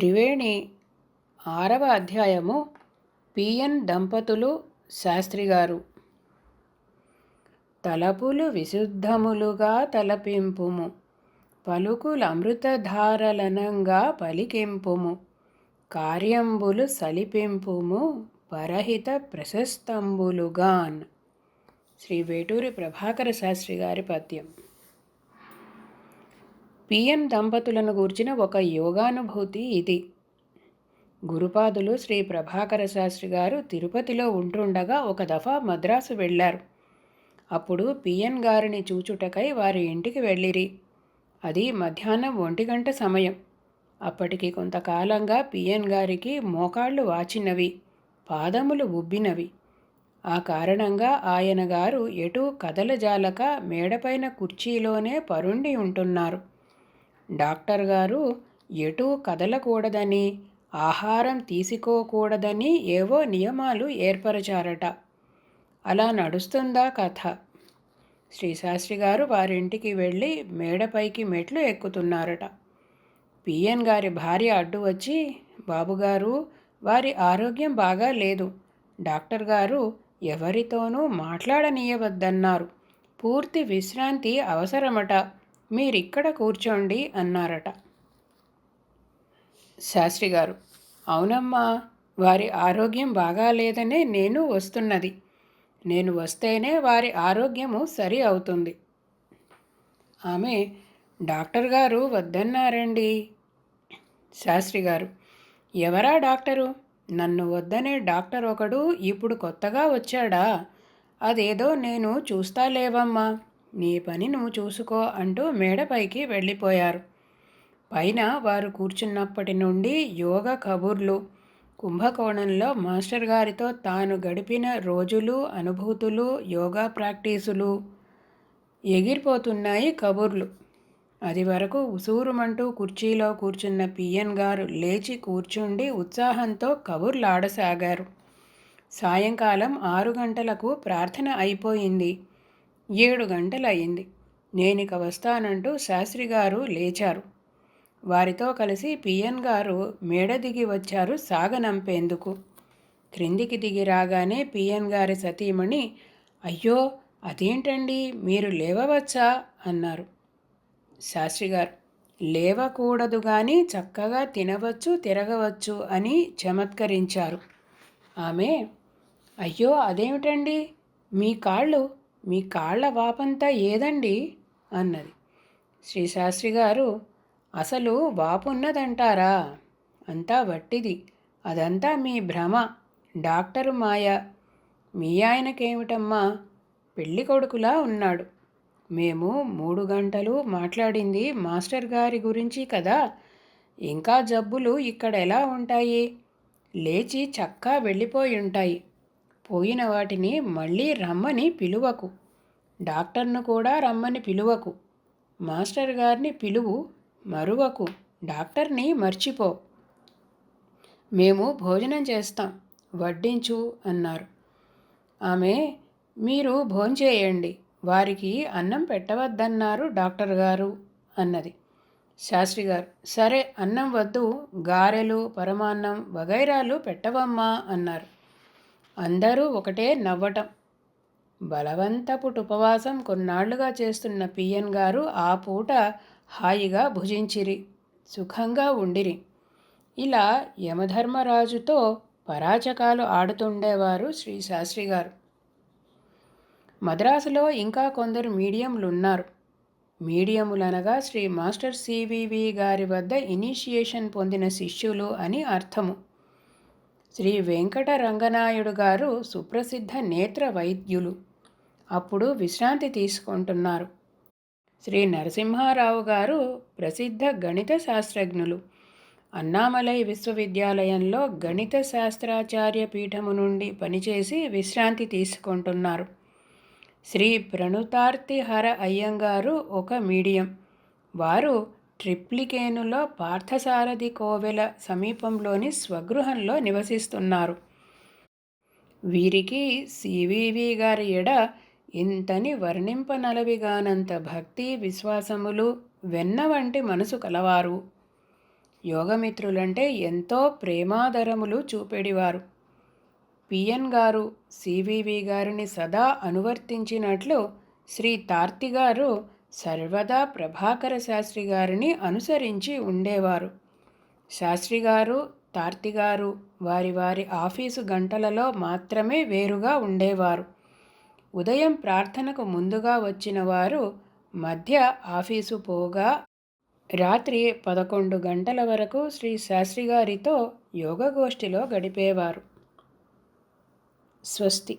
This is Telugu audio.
త్రివేణి ఆరవ అధ్యాయము పిఎన్ దంపతులు శాస్త్రిగారు తలపులు విశుద్ధములుగా తలపింపుము పలుకులమృతధారలనంగా పలికింపుము కార్యంబులు సలిపింపుము పరహిత ప్రశస్తంబులుగాన్. శ్రీ వేటూరి ప్రభాకర శాస్త్రి గారి పద్యం. పిఎన్ దంపతులను గూర్చిన ఒక యోగానుభూతి ఇది. గురుపాదులు శ్రీ ప్రభాకర శాస్త్రి గారు తిరుపతిలో ఉంటుండగా ఒక దఫా మద్రాసు వెళ్ళారు. అప్పుడు పిఎన్ గారిని చూచుటకై వారి ఇంటికి వెళ్ళిరి. అది మధ్యాహ్నం ఒంటి గంట సమయం. అప్పటికి కొంతకాలంగా పిఎన్ గారికి మోకాళ్ళు వాచినవి పాదములు ఉబ్బినవి. ఆ కారణంగా ఆయన గారు ఎటూ కదలజాలక మేడపైన కుర్చీలోనే పరుండి ఉంటున్నారు. డాక్టర్ గారు ఎటూ కదలకూడదని ఆహారం తీసుకోకూడదని ఏవో నియమాలు ఏర్పరచారట. అలా నడుస్తుందా కథ? శ్రీశాస్త్రి గారు వారింటికి వెళ్ళి మేడపైకి మెట్లు ఎక్కుతున్నారట. పిఎన్ గారి భార్య అడ్డు వచ్చి బాబుగారు వారి ఆరోగ్యం బాగా లేదు. డాక్టర్ గారు ఎవరితోనూ మాట్లాడనీయవద్దన్నారు. పూర్తి విశ్రాంతి అవసరమట. మీరిక్కడ కూర్చోండి అన్నారట. శాస్త్రి గారు అవునమ్మా వారి ఆరోగ్యం బాగాలేదనే నేను వస్తున్నది. నేను వస్తేనే వారి ఆరోగ్యము సరి అవుతుంది. ఆమె డాక్టర్ గారు వద్దన్నారండి. శాస్త్రి గారు ఎవరా డాక్టరు? నన్ను వద్దనే డాక్టర్ ఒకడు ఇప్పుడు కొత్తగా వచ్చాడా? అదేదో నేను చూస్తాలేవమ్మా నీ పని నువ్వు చూసుకో అంటూ మేడపైకి వెళ్ళిపోయారు. పైన వారు కూర్చున్నప్పటి నుండి యోగ కబుర్లు. కుంభకోణంలో మాస్టర్ గారితో తాను గడిపిన రోజులు అనుభూతులు యోగా ప్రాక్టీసులు ఎగిరిపోతున్నాయి కబుర్లు. అది వరకు ఉసూరుమంటూ కుర్చీలో కూర్చున్న పిఎన్ గారు లేచి కూర్చుండి ఉత్సాహంతో కబుర్లాడసాగారు. సాయంకాలం ఆరు గంటలకు ప్రార్థన అయిపోయింది. ఏడు గంటలయ్యింది. నేనిక వస్తానంటూ శాస్త్రి గారు లేచారు. వారితో కలిసి పిఎన్ గారు మేడ దిగి వచ్చారు సాగనంపేందుకు. క్రిందికి దిగి రాగానే పిఎన్ గారి సతీమణి అయ్యో అదేంటండి? మీరు లేవవచ్చా? అన్నారు. శాస్త్రి గారు లేవకూడదు కానీ చక్కగా తినవచ్చు తిరగవచ్చు అని చమత్కరించారు. ఆమె అయ్యో అదేమిటండి? మీ కాళ్ళు మీ కాళ్ళ వాపంతా ఏదండి? అన్నది. శ్రీశాస్త్రి గారు అసలు వాపున్నదంటారా? అంతా వట్టిది. అదంతా మీ భ్రమ. డాక్టరు మాయ. మీ ఆయనకేమిటమ్మా? పెళ్ళి కొడుకులా ఉన్నాడు. మేము మూడు గంటలు మాట్లాడింది మాస్టర్ గారి గురించి కదా. ఇంకా జబ్బులు ఇక్కడ ఎలా ఉంటాయి? లేచి చక్కా వెళ్ళిపోయి ఉంటాయి. పోయిన వాటిని మళ్ళీ రమ్మని పిలువకు. డాక్టర్ను కూడా రమ్మని పిలువకు. మాస్టర్ గారిని పిలువు మరువకు. డాక్టర్ని మర్చిపో. మేము భోజనం చేస్తాం. వడ్డించు అన్నారు. ఆమె మీరు భోంచేయండి వారికి అన్నం పెట్టవద్దన్నారు డాక్టర్ గారు అన్నది. శాస్త్రి గారు సరే అన్నం వద్దు గారెలు పరమాన్నం వగైరాలు పెట్టవమ్మా అన్నారు. అందరూ ఒకటే నవ్వటం. బలవంతపుట్ ఉపవాసం కొన్నాళ్ళుగా చేస్తున్న పిఎన్ గారు ఆ పూట హాయిగా భుజించిరి సుఖంగా ఉండిరి. ఇలా యమధర్మరాజుతో పరాచకాలు ఆడుతుండేవారు శ్రీ శాస్త్రి గారు. మద్రాసులో ఇంకా కొందరు మీడియంలు ఉన్నారు మీడియములనగా శ్రీ మాస్టర్ సివివి గారి వద్ద ఇనిషియేషన్ పొందిన శిష్యులు అని అర్థము. శ్రీ వెంకట రంగనాయుడు గారు సుప్రసిద్ధ నేత్ర వైద్యులు. అప్పుడు విశ్రాంతి తీసుకుంటున్నారు. శ్రీ నరసింహారావు గారు ప్రసిద్ధ గణిత శాస్త్రజ్ఞులు. అన్నామలై విశ్వవిద్యాలయంలో గణిత శాస్త్రాచార్య పీఠము నుండి పనిచేసి విశ్రాంతి తీసుకుంటున్నారు. శ్రీ ప్రణుతార్తిహర అయ్యంగారు ఒక మీడియం. వారు ట్రిప్లికేనులో పార్థసారథి కోవెల సమీపంలోని స్వగృహంలో నివసిస్తున్నారు. వీరికి సివివి గారి ఎడ ఇంతని వర్ణింపనలవిగానంత భక్తి విశ్వాసములు వెన్న వంటి మనసు కలవారు. యోగమిత్రులంటే ఎంతో ప్రేమాదరములు చూపెడివారు. పిఎన్ గారు సివివి గారిని సదా అనువర్తించినట్లు శ్రీ తార్తి గారు సర్వదా ప్రభాకర శాస్త్రి గారిని అనుసరించి ఉండేవారు. శాస్త్రి గారు తార్తి గారు వారి వారి ఆఫీసు గంటలలో మాత్రమే వేరుగా ఉండేవారు. ఉదయం ప్రార్థనకు ముందుగా వచ్చిన వారు మధ్య ఆఫీసు పోగా రాత్రి పదకొండు గంటల వరకు శ్రీ శాస్త్రి గారితో యోగగోష్ఠిలో గడిపేవారు. స్వస్తి